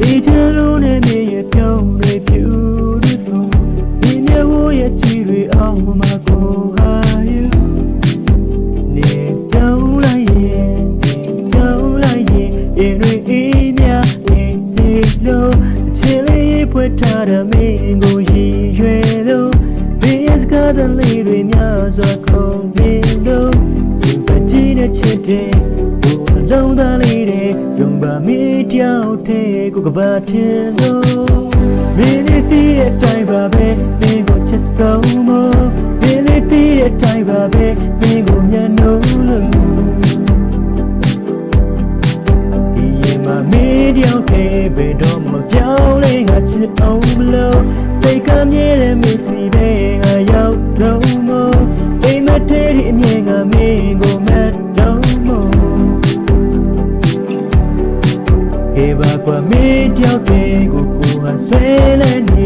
ဒီချမ်းလုံးနဲ့မြေရပြောင်းတွေ beautiful ဒီမြတ်ဝရဲ့ချီတွေအောင်မကိုဟာ you နေပြောင်းလိုက်ရင်နေပြောင်းလိုက်ရင်ရင်တွေအေးမြအေးစေလို့ချစ်လေးဖွက်ထားတဲ့မင်းကိုရည်ရွယ်လို့ဒီစကားတဲ့လေးတွေများစွာခုံပြလို့ပကြီးတဲ့ချစ်တဲ့ဘုံ လုံးသားလေးတွေယုံပါမီးတယောက်တည်းကိုကဘာထင်လို့မင်းလေးတည်းရဲ့တိုင်းပါပဲမင်းကိုချစ်ဆုံးမမင်းလေးတည်းရဲ့တိုင်းပါပဲမင်းကိုမျက်နှာလို့ဒီရင်မှာမင်းတယောက်တည်းဘယ်တော့မှပြောင်းလဲငါချစ်အောင်မလို့စိတ်ကမြဲတဲ့မင်းစီပဲငါရောက်တော့မအိမ်မထဲဒီအမြင်ကမင်းကို ကေဘာကွာမင်းတယောက်တည်းကိုကိုဟာဆွဲလဲနေရမို့